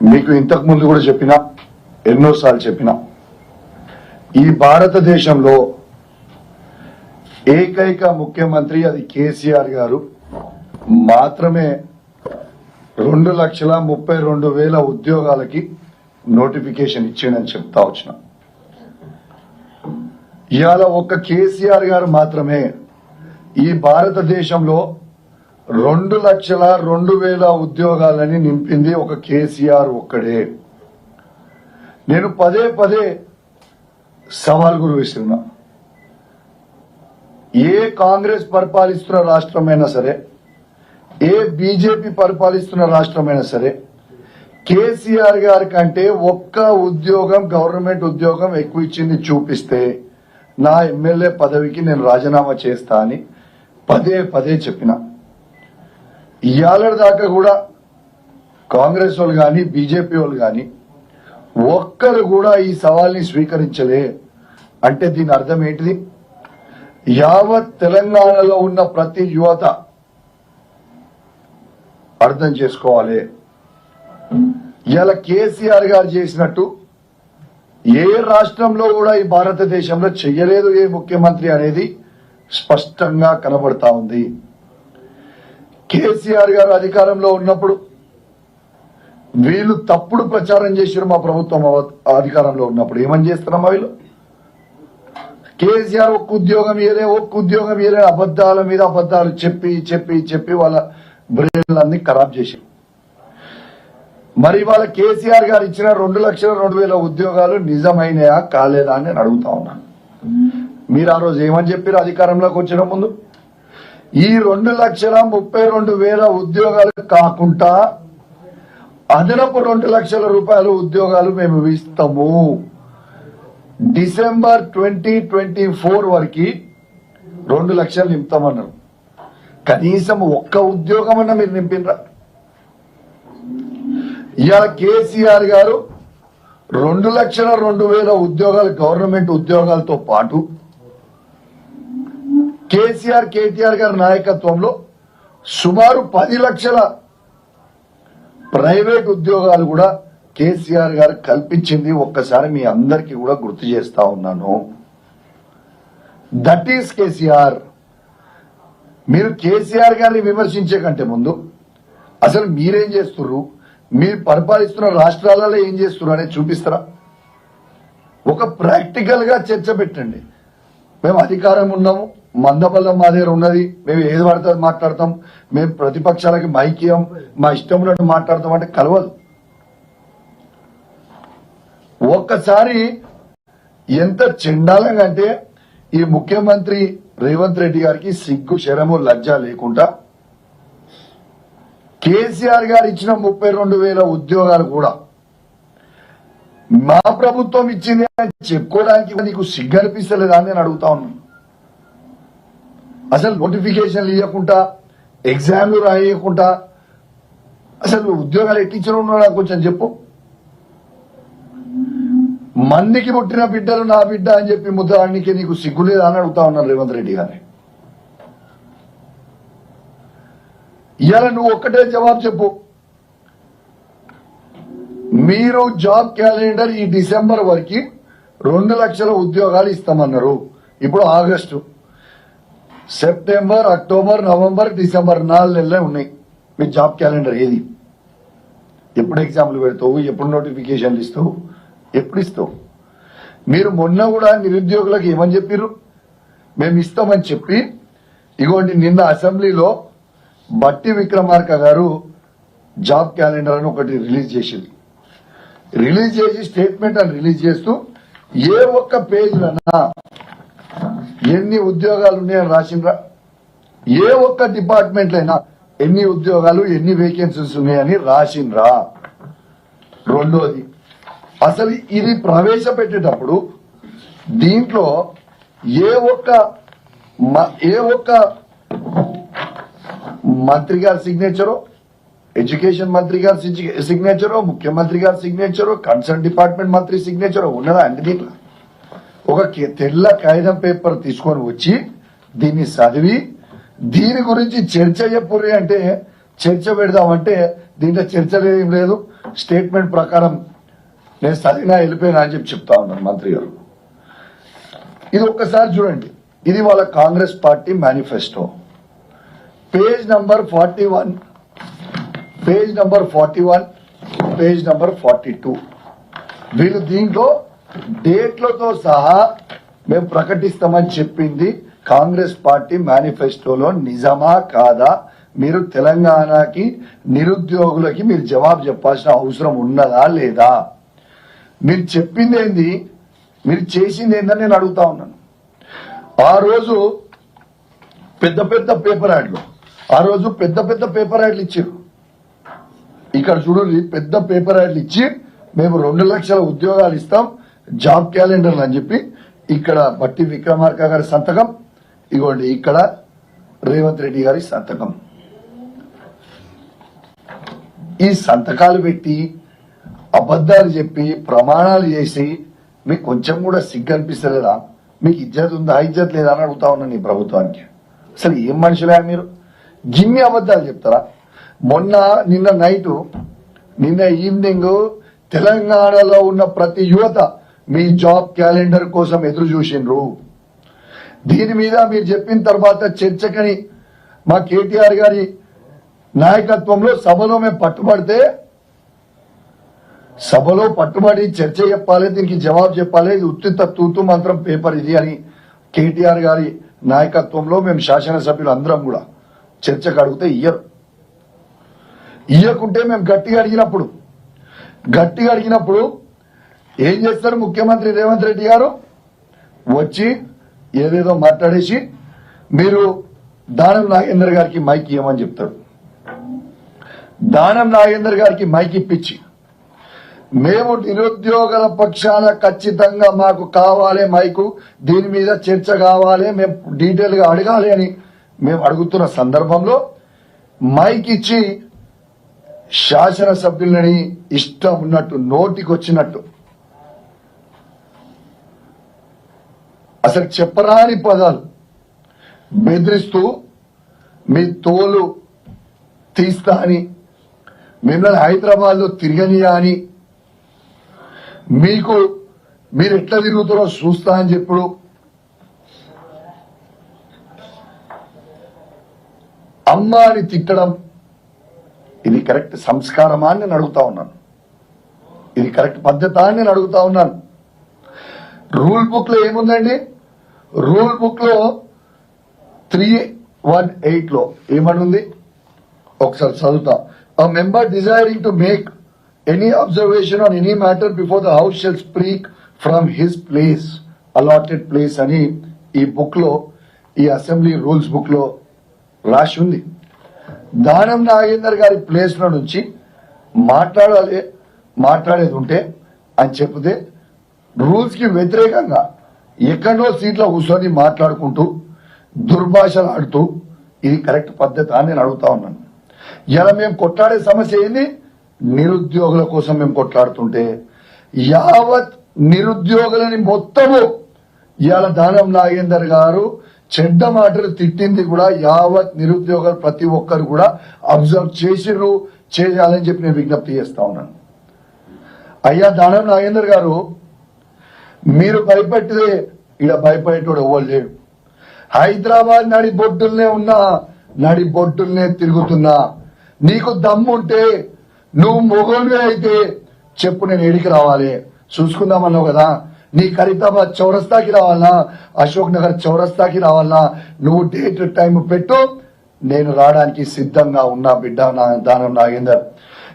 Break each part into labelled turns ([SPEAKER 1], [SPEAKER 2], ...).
[SPEAKER 1] మీకు ఇంతకు ముందు కూడా చెప్పిన ఎన్నోసార్లు చెప్పిన ఈ భారతదేశంలో ఏకైక ముఖ్యమంత్రి అది కేసీఆర్ గారు. మాత్రమే రెండు లక్షల ముప్పై రెండు వేల ఉద్యోగాలకి నోటిఫికేషన్ ఇచ్చిండని చెప్తా వచ్చిన. ఇవాళ ఒక్క కేసీఆర్ గారు మాత్రమే ఈ భారతదేశంలో రెండు లక్షల రెండు వేల ఉద్యోగాలని నింపింది ఒక కేసీఆర్ ఒక్కడే. నేను పదే పదే సవాల్ గురు ఏ కాంగ్రెస్ పరిపాలిస్తున్న రాష్ట్రమైనా సరే ఏ బీజేపీ పరిపాలిస్తున్న రాష్ట్రమైనా సరే కేసీఆర్ గారి కంటే ఒక్క ఉద్యోగం గవర్నమెంట్ ఉద్యోగం ఎక్కువ ఇచ్చింది చూపిస్తే నా ఎమ్మెల్యే పదవికి నేను రాజీనామా చేస్తా అని పదే పదే చెప్పిన. ఇవాళ దాకా కూడా కాంగ్రెస్ వాళ్ళు కానీ బీజేపీ వాళ్ళు కానీ ఒక్కరు కూడా ఈ సవాల్ని స్వీకరించలే. అంటే దీని అర్థం ఏంటిది? యావత్ తెలంగాణలో ఉన్న ప్రతి యువత అర్థం చేసుకోవాలి. ఇలా కేసీఆర్ గారు చేసినట్టు ఏ రాష్ట్రంలో కూడా ఈ భారతదేశంలో చెయ్యలేదు ఏ ముఖ్యమంత్రి అనేది స్పష్టంగా కనబడతా ఉంది. కేసీఆర్ గారు అధికారంలో ఉన్నప్పుడు వీళ్ళు తప్పుడు ప్రచారం చేశారు మా ప్రభుత్వం అధికారంలో ఉన్నప్పుడు. ఏమని చేస్తున్నామా వీళ్ళు? కేసీఆర్ ఒక్క ఉద్యోగం ఇయలే ఒక్క ఉద్యోగం ఇయలే అబద్దాల మీద అబద్దాలు చెప్పి చెప్పి చెప్పి వాళ్ళ బ్రెయిన్లన్నీ ఖరాబ్ చేశారు. మరి వాళ్ళ కేసీఆర్ గారు ఇచ్చిన రెండు లక్షల రెండు వేల ఉద్యోగాలు నిజమైనయా కాలేదా అని నేను అడుగుతా ఉన్నాను మీరు ఆ రోజు ఏమని చెప్పారు అధికారంలోకి వచ్చిన ముందు? ఈ రెండు లక్షల ముప్పై రెండు వేల ఉద్యోగాలు కాకుండా అదనపు రెండు లక్షల రూపాయల ఉద్యోగాలు మేము ఇస్తాము. డిసెంబర్ ట్వంటీ ట్వంటీ ఫోర్ వరకు రెండు లక్షలు నింపుతామన్నారు. కనీసం ఒక్క ఉద్యోగం అన్న మీరు నింపినరా? ఇవాళ కేసీఆర్ గారు రెండు లక్షల రెండు వేల ఉద్యోగాలు గవర్నమెంట్ ఉద్యోగాలతో పాటు కేసీఆర్ కేటీఆర్ గారి నాయకత్వంలో సుమారు పది లక్షల ప్రైవేట్ ఉద్యోగాలు కూడా కేసీఆర్ గారు కల్పించింది. ఒక్కసారి మీ అందరికీ కూడా గుర్తు చేస్తా ఉన్నాను. That is KCR. మీరు కేసీఆర్ గారిని విమర్శించే కంటే ముందు అసలు మీరేం చేస్తున్నారు మీరు పరిపాలిస్తున్న రాష్ట్రాలలో ఏం చేస్తున్నారు అనేది చూపిస్తారా? ఒక ప్రాక్టికల్గా చర్చ పెట్టండి. మేము అధికారం ఉన్నాము. మందబలం మా దగ్గర ఉన్నది. మేము ఏది పడితే మాట్లాడతాం. మేము ప్రతిపక్షాలకి మైక్యం మా ఇష్టం ఉన్నట్టు మాట్లాడతాం అంటే కలవదు. ఒక్కసారి ఎంత చెండాలంగా అంటే ఈ ముఖ్యమంత్రి రేవంత్ రెడ్డి గారికి సిగ్గు శరము లజ్జ లేకుండా కేసీఆర్ గారు ఇచ్చిన ముప్పై రెండు వేల ఉద్యోగాలు కూడా మా ప్రభుత్వం ఇచ్చింది అని చెప్పుకోవడానికి నీకు సిగ్గు అనిపిస్తలేదా అని నేను అడుగుతా ఉన్నాను. అసలు నోటిఫికేషన్లు ఇవ్వకుండా ఎగ్జామ్లు రాయకుండా అసలు ఉద్యోగాలు ఎట్టించిన ఉన్నాడా కొంచెం చెప్పు. మందికి పుట్టిన బిడ్డలు నా బిడ్డ అని చెప్పి ముద్దానికి నీకు సిగ్గులేదా అని అడుగుతా ఉన్నాను రేవంత్ రెడ్డి గారి. ఇవాళ నువ్వు ఒక్కటే జవాబు చెప్పు. మీరు జాబ్ క్యాలెండర్ ఈ డిసెంబర్ వరకు రెండు లక్షల ఉద్యోగాలు ఇస్తామన్నారు. ఇప్పుడు August. September October November December నాలుగు నెలలే ఉన్నాయి. మీ జాబ్ క్యాలెండర్ ఏది? ఎప్పుడు ఎగ్జామ్లు పెడతావు? ఎప్పుడు నోటిఫికేషన్లు ఇస్తావు? ఎప్పుడు ఇస్తావు? మీరు మొన్న కూడా నిరుద్యోగులకు ఏమని చెప్పారు మేము ఇస్తామని చెప్పి ఇగోండి నిన్న అసెంబ్లీలో బట్టి విక్రమార్క గారు జాబ్ క్యాలెండర్ అని ఒకటి రిలీజ్ చేసింది. రిలీజ్ చేసి స్టేట్మెంట్ అని రిలీజ్ చేస్తూ ఏ ఒక్క పేజ్లన్నా ఎన్ని ఉద్యోగాలు ఉన్నాయని రాసిండ్రా? ఏ ఒక్క డిపార్ట్మెంట్ అయినా ఎన్ని ఉద్యోగాలు ఎన్ని వేకెన్సీస్ ఉన్నాయని రాసిండ్రా? రెండోది అసలు ఇది ప్రవేశపెట్టేటప్పుడు దీంట్లో ఏ ఒక్క ఏ ఒక్క మంత్రి గారి సిగ్నేచరు ఎడ్యుకేషన్ మంత్రి గారి సిగ్నే- సిగ్నేచరు ముఖ్యమంత్రి గారి సిగ్నేచరు కన్సర్న్ డిపార్ట్మెంట్ మంత్రి సిగ్నేచరు ఉన్నదా అండి దీంట్లో? ఒక తెల్ల కాగితం పేపర్ తీసుకొని వచ్చి దీన్ని చదివి దీని గురించి చర్చ చెప్పుర్రి అంటే చర్చ పెడదామంటే దీంట్లో చర్చ ఏం లేదు. స్టేట్మెంట్ ప్రకారం నేను చదివినా వెళ్ళిపోయినా అని చెప్పి చెప్తా ఉన్నాను మంత్రి గారు. ఇది ఒక్కసారి చూడండి. ఇది వాళ్ళ Congress party manifesto. Page number forty one. Page number forty one page number forty two. వీళ్ళు దీంట్లో డేట్లతో సహా మేము ప్రకటిస్తామని చెప్పింది కాంగ్రెస్ పార్టీ మేనిఫెస్టోలో నిజమా కాదా? మీరు తెలంగాణకి నిరుద్యోగులకి మీరు జవాబు చెప్పాల్సిన అవసరం ఉన్నదా లేదా? మీరు చెప్పింది ఏంది మీరు చేసింది ఏందని నేను అడుగుతా ఉన్నాను. ఆ రోజు పెద్ద పెద్ద పేపర్ యాడ్లు. ఆ రోజు పెద్ద పెద్ద పేపర్ యాడ్లు ఇచ్చారు. ఇక్కడ చూడండి పెద్ద పేపర్ యాడ్లు ఇచ్చి మేము రెండు లక్షల ఉద్యోగాలు ఇస్తాం. జాబ్ క్యాలెండర్ అని చెప్పి ఇక్కడ బట్టి విక్రమార్క గారి సంతకం ఇగోండి ఇక్కడ రేవంత్ రెడ్డి గారి సంతకం. ఈ సంతకాలు పెట్టి అబద్ధాలు చెప్పి ప్రమాణాలు చేసి మీకు కొంచెం కూడా సిగ్గు అనిపిస్తలేదా? మీకు ఇజ్జత్ ఉందా? ఇజ్జత్ లేదా అని అడుగుతా ఉన్నాను ఈ ప్రభుత్వానికి. అసలు ఏం మనుషులే మీరు? గిమ్మి అబద్ధాలు చెప్తారా? మొన్న నిన్న నైటు నిన్న ఈవినింగ్ తెలంగాణలో ఉన్న ప్రతి యువత మీ జాబ్ క్యాలెండర్ కోసం ఎదురు చూసిండ్రు. దీని మీద మీరు చెప్పిన తర్వాత చర్చకని మా కేటీఆర్ గారి నాయకత్వంలో సభలో మేము పట్టుబడితే సభలో పట్టుబడి చర్చ చెప్పాలి దీనికి జవాబు చెప్పాలి ఇది ఉత్తిత తూతు మంత్రం పేపర్ ఇది అని కేటీఆర్ గారి నాయకత్వంలో మేము శాసనసభ్యులు అందరం కూడా చర్చకు అడిగితే ఇయ్యరు. ఇయ్యకుంటే మేము గట్టిగా అడిగినప్పుడు గట్టిగా అడిగినప్పుడు ఏం చేస్తారు ముఖ్యమంత్రి రేవంత్ రెడ్డి గారు? వచ్చి ఏదేదో మాట్లాడేసి మీరు దానం నాగేందర్ గారికి మైక్ ఇవ్వమని చెప్తారు దానం నాగేందర్ గారికి మైక్ ఇప్పించి మేము నిరుద్యోగుల పక్షాన ఖచ్చితంగా మాకు కావాలి మైకు దీని మీద చర్చ కావాలి మేము డీటెయిల్గా అడగాలి అని మేము అడుగుతున్న సందర్భంలో మైక్ ఇచ్చి శాసనసభ్యులని ఇష్టం ఉన్నట్టు నోటికి వచ్చినట్టు అసలు చెప్పరాని పదాలు. బెదిరిస్తూ మీ తోలు తీస్తా అని మిమ్మల్ని హైదరాబాద్లో తిరగనియా అని మీకు మీరు ఎట్లా తిరుగుతారో చూస్తా అని చెప్పుడు అమ్మ అని తిట్టడం ఇది కరెక్ట్ సంస్కారమా అని నేను అడుగుతా ఉన్నాను. ఇది కరెక్ట్ పద్ధత అని నేను అడుగుతా ఉన్నాను. రూల్ బుక్లో ఏముందండి? రూల్ బుక్లో త్రీ వన్ ఎయిట్లో ఏమనుంది? ఒకసారి చదువుతా. Member desiring to make any observation on any matter before the house shall speak from his place allotted place అని ఈ బుక్లో ఈ అసెంబ్లీ రూల్స్ బుక్లో రాసి ఉంది. దానం నాగేందర్ గారి ప్లేస్లో నుంచి మాట్లాడాలి మాట్లాడేది ఉంటే అని చెప్తే రూల్స్కి వ్యతిరేకంగా ఎక్కడో సీట్లో కూర్చొని మాట్లాడుకుంటూ దుర్భాషలు ఆడుతూ ఇది కరెక్ట్ పద్ధతి అని నేను అడుగుతా ఉన్నాను. ఇలా మేము కొట్లాడే సమస్య ఏంది? నిరుద్యోగుల కోసం మేము కొట్లాడుతుంటే యావత్ నిరుద్యోగులని మొత్తము ఇవాళ దానం నాగేందర్ గారు చెడ్డ మాటలు తిట్టింది కూడా యావత్ నిరుద్యోగులు ప్రతి ఒక్కరు కూడా అబ్జర్వ్ చేసిర్రు చేయాలని చెప్పి నేను విజ్ఞప్తి చేస్తా ఉన్నాను. అయ్యా దానం నాగేందర్ గారు మీరు భయపెట్టితే ఇక భయపడేటోడు ఎవ్వరు లేడు. హైదరాబాద్ నడి బొడ్డుల్నే ఉన్నా నడి బొడ్డుల్నే తిరుగుతున్నా. నీకు దమ్ముంటే నువ్వు మొగోనివే అయితే చెప్పు నేను ఏడికి రావాలి. చూసుకుందామన్నావు కదా? నీ ఖరీదాబాద్ చౌరస్తాకి రావాలనా? అశోక్ నగర్ చౌరస్తాకి రావాలనా? నువ్వు డేట్ టైం పెట్టు. నేను రావడానికి సిద్ధంగా ఉన్నా బిడ్డ నా దానం నాగేందర్.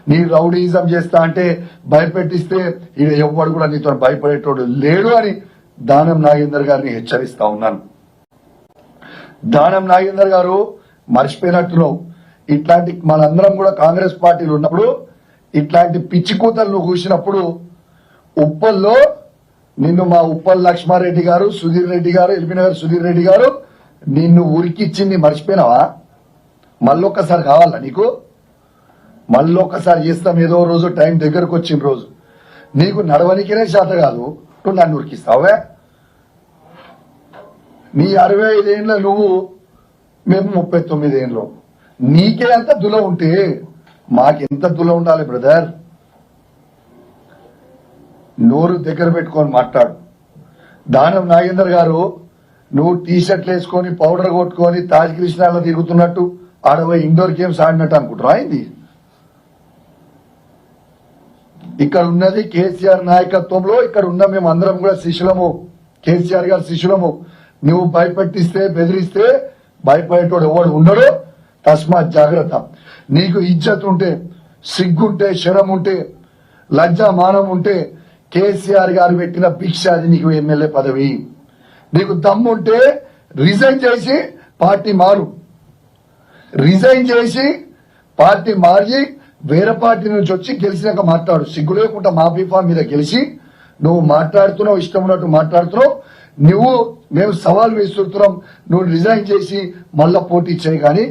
[SPEAKER 1] నీ రౌడీజం చేస్తా అంటే భయపెట్టిస్తే ఇక ఎవ్వడు కూడా నీతో భయపడేటోడు లేడు అని దానం నాగేందర్ గారిని హెచ్చరిస్తా ఉన్నాను. దానం నాగేందర్ గారు మర్చిపోయినట్టున్నావు. ఇట్లాంటి మనందరం కూడా కాంగ్రెస్ పార్టీలు ఉన్నప్పుడు ఇట్లాంటి పిచ్చి కూతలు కూసినప్పుడు ఉప్పల్లో నిన్ను మా ఉప్పల్ లక్ష్మారెడ్డి గారు సుధీర్ రెడ్డి గారు ఎల్బీనగర్ సుధీర్ రెడ్డి గారు నిన్ను ఉరికిచ్చింది మర్చిపోయినావా? మళ్ళొక్కసారి కావాలా నీకు? మళ్ళీ ఒకసారి చేస్తాం. ఏదో రోజు టైం దగ్గరకు వచ్చిన రోజు. నీకు నడవనికినే చేత కాదు. నువ్వు నన్ను ఉరికిస్తావే? నీ అరవై ఐదేళ్ళ నువ్వు మేము ముప్పై తొమ్మిదేండ్లు నీకే అంత దుల ఉంటే మాకెంత దుల ఉండాలి బ్రదర్? నోరు దగ్గర పెట్టుకొని మాట్లాడు. దానం నాగేందర్ గారు నువ్వు టీ షర్ట్లు వేసుకొని పౌడర్ కొట్టుకొని తాజ్ కృష్ణాలో తిరుగుతున్నట్టు ఆడపోయి ఇండోర్ గేమ్స్ ఆడినట్టు అనుకుంటారా అయింది ఇక్కడ ఉన్నది కేసీఆర్ నాయకత్వంలో ఇక్కడ ఉన్న మేము అందరం కూడా శిష్యులము. కేసీఆర్ గారి శిష్యులము. నువ్వు భయపెట్టిస్తే బెదిరిస్తే భయపడేటోడు ఎవడు ఉండడు. తస్మాత్ జాగ్రత్త. నీకు ఇజ్జత్ ఉంటే సిగ్గుంటే శరం ఉంటే లజ్జా మానం ఉంటే కేసీఆర్ గారు పెట్టిన భిక్ష అది నీకు ఎమ్మెల్యే పదవి. నీకు దమ్ముంటే రిజైన్ చేసి పార్టీ మారు. రిజైన్ చేసి పార్టీ మారి వేరే పార్టీ నుంచి వచ్చి గెలిచినాక మాట్లాడు. సిగ్గు లేకుండా మా బీఫా మీద గెలిచి నువ్వు మాట్లాడుతున్నావు ఇష్టం ఉన్నట్టు మాట్లాడుతున్నావు నువ్వు మేము సవాల్ విసురుతున్నాం నువ్వు రిజైన్ చేసి మళ్ళా పోటీ చేయి కానీ